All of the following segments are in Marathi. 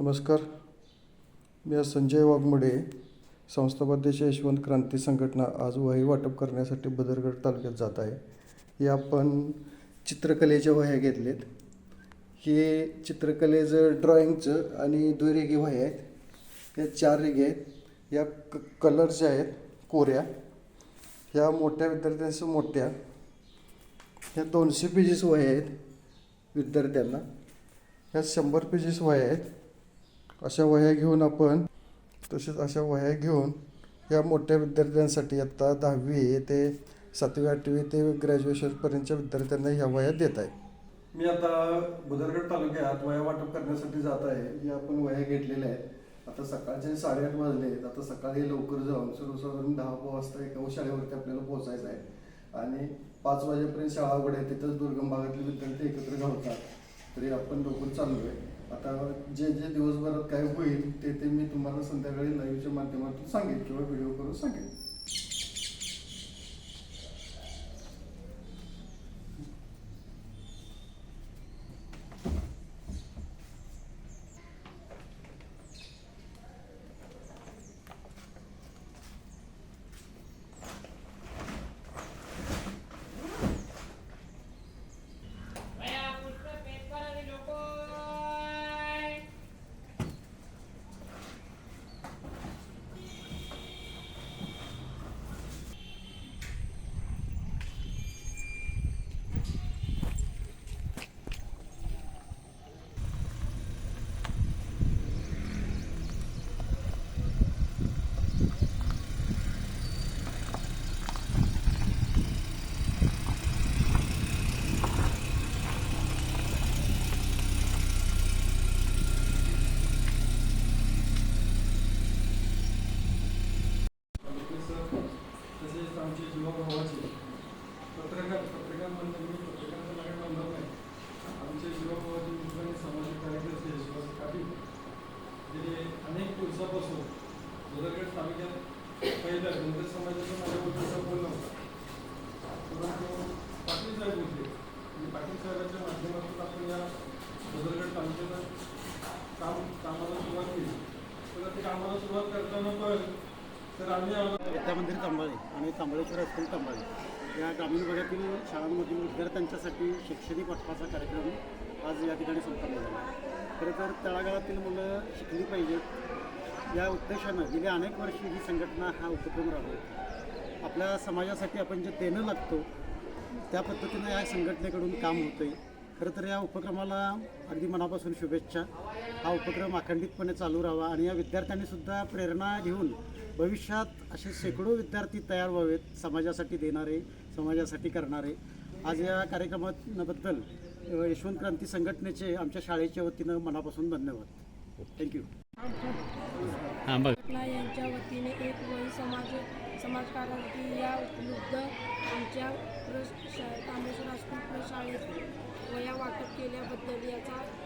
नमस्कार. मी आज संजय वाघमोडे संस्थापाध्यक्ष यशवंत क्रांती संघटना आज वही वाटप करण्यासाठी बदरगड तालुक्यात जात आहे. हे आपण चित्रकलेच्या वह्या घेतलेत. हे चित्रकलेचं ड्रॉइंगचं आणि दुरेगी वह्या आहेत या चार रेगी आहेत या क कलरच्या आहेत कोऱ्या ह्या मोठ्या विद्यार्थ्यांचं मोठ्या ह्या दोनशे पेजेस वह्या आहेत विद्यार्थ्यांना. ह्या शंभर पेजेस वह्या आहेत. अशा वह्या घेऊन आपण तसेच अशा वह्या घेऊन या मोठ्या विद्यार्थ्यांसाठी आत्ता दहावी ते सातवी आठवी ते ग्रॅज्युएशनपर्यंतच्या विद्यार्थ्यांना ह्या वह्या देत आहे. मी आता बुदरगड तालुक्यात वह्या वाटप करण्यासाठी जात आहे. या आपण वह्या घेतलेल्या आहेत. आता सकाळचे साडेआठ वाजले आहेत. आता सकाळी लवकर जाऊन सर्वसाधारण दहा वाजता एका शाळेवरती आपल्याला पोहोचायचं आहे. आणि पाच वाजेपर्यंत शाळा उघड आहे तिथंच दुर्गम भागातले विद्यार्थी एकत्र घालतात. तरी आपण लवकर चाललो आहे आता जे जे दिवसभरात काय होईल ते ते मी तुम्हाला संध्याकाळी लाईव्हच्या माध्यमातून सांगेन किंवा व्हिडिओ करून सांगेन. तसेच आमचे भावाचे पत्रकार पत्रकार मी पत्रकारांचा माझ्या नंबर नाही. आमचे युवा भावाचे मित्र आणि सामाजिक कार्यकर्ते यशवंत पाटील जे अनेक दिवसापासून दुर्गड तालुक्यात पहिल्या धनगर समाजाचा माझ्याबद्दल वतीचा फोन नव्हता परंतु पाटील साहेब होते. आणि पाटील साहेबांच्या माध्यमातून आपण या दुर्गड तालुक्यात काम कामाला सुरुवात केली. तर ते कामाला सुरुवात करताना पण तर आम्ही आम्हाला विद्या मंदिर तांबाळे आणि तांबळेश्वर हायस्कूल तांबाळे. या ग्रामीण भागातील शाळांमधील विद्यार्थ्यांच्यासाठी शैक्षणिक वाटपाचा कार्यक्रम आज या ठिकाणी संपन्न झाला. खरं तर तळागाळातील मुलं शिकली पाहिजेत. या उद्देशानं गेली अनेक वर्षी ही संघटना हा उपक्रम राबवते आपल्या समाजासाठी आपण जे देणं लागतो त्या पद्धतीनं या संघटनेकडून काम होतं आहे खरं तर या उपक्रमाला अगदी मनापासून शुभेच्छा. हा उपक्रम अखंडितपणे चालू राहावा आणि या विद्यार्थ्यांनी सुद्धा प्रेरणा घेऊन भविष्यात असे शेकडो विद्यार्थी तयार व्हावेत समाजासाठी देणारे समाजासाठी करणारे. आज या कार्यक्रमाबद्दल यशवंत क्रांती संघटनेचे आमच्या शाळेच्या वतीनं मनापासून धन्यवाद. थँक्यू यांच्या वतीने एक वही समाज समाजकारांती या उपलब्ध आमच्या तांबेश्वर हायस्कूल शाळेत वया वाटप केल्याबद्दल याचा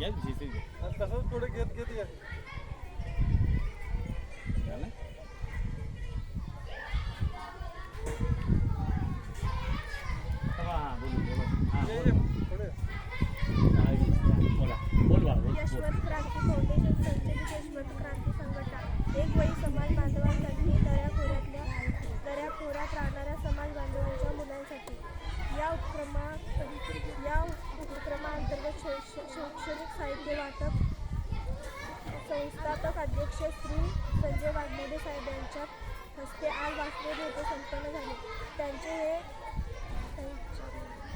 तसंच पुढे घेत घेत ये ये, ये, पुढे. यशवंत क्रांती फाउंडेशन संचलित यशवंत क्रांती संघटना. एक वही समाज बांधवांसाठी दऱ्याखोऱ्यातल्या दऱ्याखोऱ्यात राहणाऱ्या समाज बांधवांच्या मुलांसाठी या उपक्रमा या उपक्रमाअंतर्गत शै- शै- शैक्षणिक साहित्य वाटप संस्थापक अध्यक्ष श्री संजय वाघमोडे साहेब यांच्या हस्ते आज वासुदेव येथे संपन्न झाले. त्यांचे हे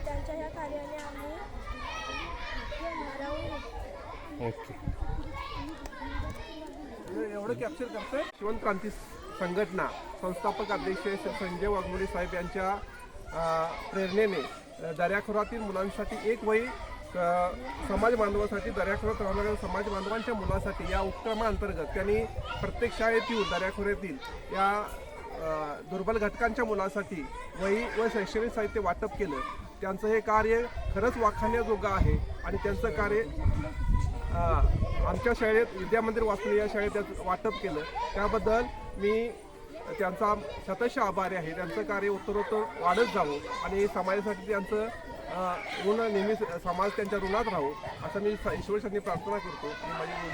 त्यांच्या- ह्या कार्याने आम्ही भारावून एवढं कॅप्चर करतोय? शिवण क्रांती संघटना संस्थापक अध्यक्ष श्री संजय वाघमोडे साहेब यांच्या प्रेरणेने अ, दर्याखोऱ्यातील मुलांसाठी एक वही समाज बांधवासाठी दर्याखोऱ्यात राहणाऱ्या समाज बांधवांच्या मुलासाठी या उपक्रमाअंतर्गत त्यांनी प्रत्येक शाळेत येऊन दर्याखोऱ्यातील या दुर्बल घटकांच्या मुलासाठी वही व शैक्षणिक साहित्य वाटप केलं. त्यांचं हे कार्य खरंच वाखाण्याजोगं आहे आणि त्यांचं कार्य आमच्या शाळेत विद्यामंदिर वाचून या शाळेत त्याचं वाटप केलं. त्याबद्दल मी त्यांचा शतश आभारी आहे. त्यांचं कार्य उत्तरोत्तर वाढत जावं आणि समाजासाठी त्यांचं ऋण नेहमी समाज त्यांच्या ऋणात राहू असं मी ईश्वरशांनी प्रार्थना करतो आणि माझी दोन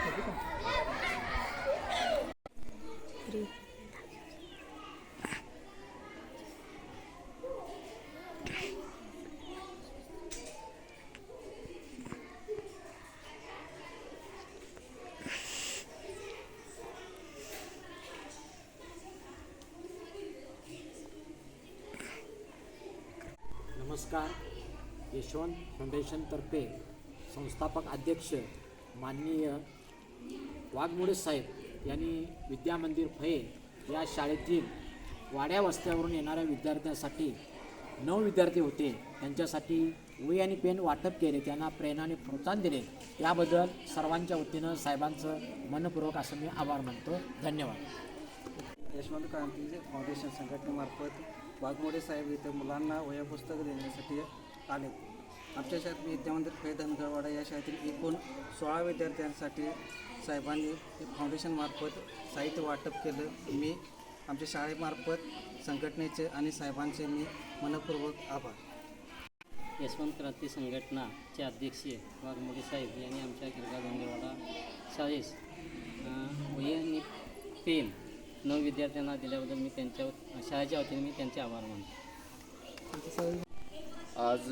नमस्कार. यशवंत फाउंडेशनतर्फे संस्थापक अध्यक्ष माननीय वाघमोडे साहेब यांनी विद्यामंदिर फये या शाळेतील वाड्या वस्त्यावरून येणाऱ्या विद्यार्थ्यांसाठी नऊ विद्यार्थी होते. त्यांच्यासाठी वही आणि पेन वाटप केले. त्यांना प्रेरणाने प्रोत्साहन दिले. याबद्दल सर्वांच्या वतीनं साहेबांचं मनपूर्वक असं मी आभार मानतो. धन्यवाद. यशवंत क्रांती फाउंडेशन संघटनेमार्फत वाघमोडे साहेब इथे मुलांना वया पुस्तकं देण्यासाठी आले. आमच्या शाळेत विद्यामंदिर फै धनगरवाडा या शाळेतील एकूण सोळा विद्यार्थ्यांसाठी साहेबांनी हे फाउंडेशनमार्फत साहित्य वाटप केलं. मी आमच्या शाळेमार्फत संघटनेचे आणि साहेबांचे मी मनपूर्वक आभार. यशवंत क्रांती संघटनाचे अध्यक्ष वाघमोडे साहेब यांनी आमच्या गिरगा डोंगरवाडा शाळेस वही आणि पेन नऊ विद्यार्थ्यांना दिल्याबद्दल मी त्यांच्या शाळेच्या वतीने मी त्यांचे आभार मानतो. आज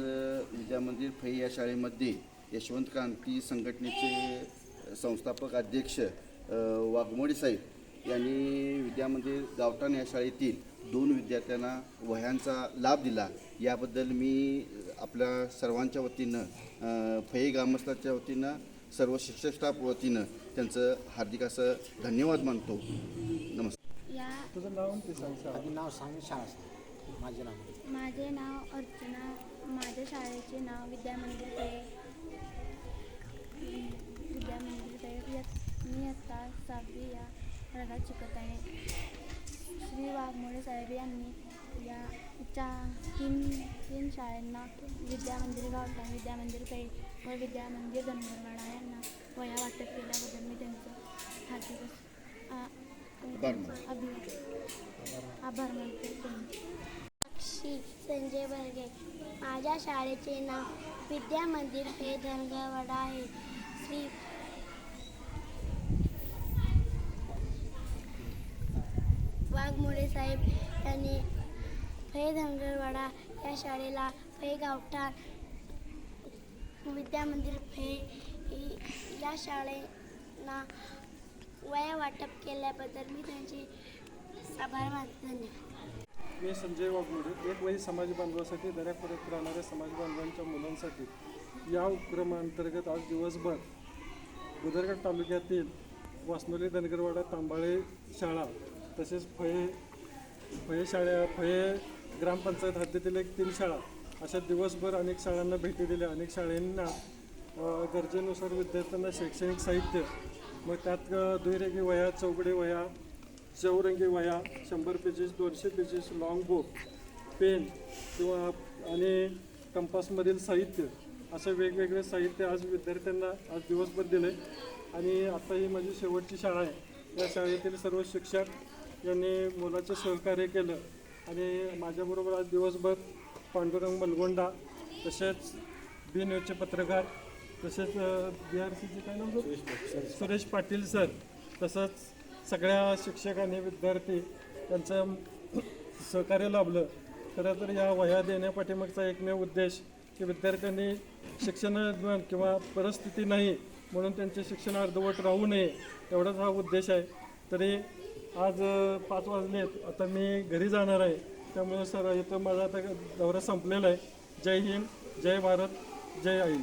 विद्यामंदिर फै या शाळेमध्ये यशवंत क्रांती संघटनेचे संस्थापक अध्यक्ष वाघमोडे साहेब यांनी विद्यामंदिर गावठाण या शाळेतील दोन विद्यार्थ्यांना वह्यांचा लाभ दिला. याबद्दल मी आपल्या सर्वांच्या वतीनं अ, फै ग्रामस्थाच्या वतीनं सर्व शिक्षक स्टाफ वतीनं त्यांचं हार्दिक असं धन्यवाद मानतो. नमस्कार. या तुझं नाव आणि ते सांग शाळा. आधी नाव सांग शाळा माझे नाव? माझे नाव अर्चना. माझ्या शाळेचे नाव विद्यामंदिर पे विद्यामंदिर इयत- मी आता सहावी या वर्गात शिकत आहे. श्री वाघमोडे साहेब यांनी या चा तीन तीन शाळांना विद्यामंदिर गावठाण विद्यामंदिर पे व विद्यामंदिर धनगरवाडा यांना वया वाटप केल्याबद्दल मी त्यांचं हार्दिक आ- आभार मानतो. अभिवादन संजय बर्गे. माझ्या शाळेचे नाव विद्या मंदिर हे धनगरवाडा आहे. श्री वाघमोडे साहेब यांनी फे धनगरवाडा या शाळेला फे गावठाण विद्या मंदिर फे ही- या शाळेना वया वाटप केल्याबद्दल मी त्यांचे आभार मानते धन्यवाद. मी संजय वाघमोडे. एक वही समाज बांधवासाठी दर्याखोऱ्यात राहणाऱ्या समाज बांधवांच्या मुलांसाठी या उपक्रमाअंतर्गत आज दिवसभर उदरगड तालुक्यातील वासनोली धनगरवाडा तांबाळे शाळा तसेच फये फये शाळा फये ग्रामपंचायत हद्दीतील एक तीन शाळा अशा दिवसभर अनेक शाळांना भेटी दिल्या. अनेक शाळांना गरजेनुसार विद्यार्थ्यांना शैक्षणिक साहित्य मग त्यात दुहेरेगी वह्या चौकडे वह्या चौरंगी वह्या शंभर पेजेस दोनशे पेजेस लॉंग बुक पेन किंवा आणि कंपासमधील साहित्य असं वेगवेगळे साहित्य आज विद्यार्थ्यांना आज दिवसभर दिलं. आहे आणि आता ही माझी शेवटची शाळा आहे. या शाळेतील सर्व शिक्षक यांनी मुलाचं सहकार्य केलं. आणि माझ्याबरोबर आज दिवसभर पांडुरंग मलगोंडा तसेच बी न्यूजचे पत्रकार तसेच बी आर सीचे काय नाव? सुरेश पाटील सर तसंच सगळ्या शिक्षक आणि विद्यार्थी यांचं सहकार्य लाभलं. खरं तर या वह्या देण्यापाठीमागचा एकमेव उद्देश की विद्यार्थ्यांनी शिक्षण किंवा परिस्थिती नाही म्हणून त्यांचे शिक्षण अर्धवट राहू नये एवढाच हा उद्देश आहे. तरी आज पाच वाजलेत. आता मी घरी जाणार आहे. त्यामुळे सर इथं माझा आता दौरा संपलेला आहे. जय हिंद जय भारत जय आई